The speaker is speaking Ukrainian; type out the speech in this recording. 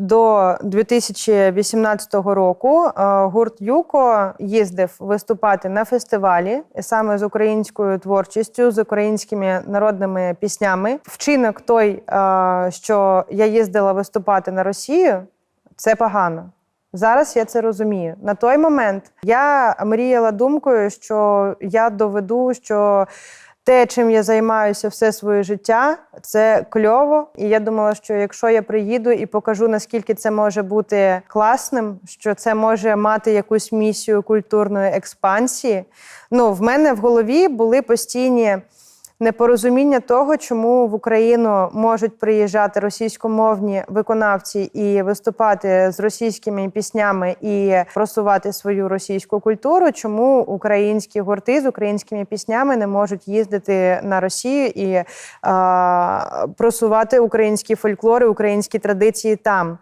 до 2018 року е, гурт Юко їздив виступати на фестивалі саме з українською творчістю, з українськими народними піснями. Вчинок той, е, що я їздила виступати на Росію, це погано. Зараз я це розумію. На той момент я мріяла думкою, що я доведу, що те, чим я займаюся все своє життя, це кльово. І я думала, що якщо я приїду і покажу, наскільки це може бути класним, що це може мати якусь місію культурної експансії. Ну, в мене в голові були постійні непорозуміння того, чому в Україну можуть приїжджати російськомовні виконавці і виступати з російськими піснями і просувати свою російську культуру. Чому українські гурти з українськими піснями не можуть їздити на Росію і а, просувати українські фольклори, українські традиції там?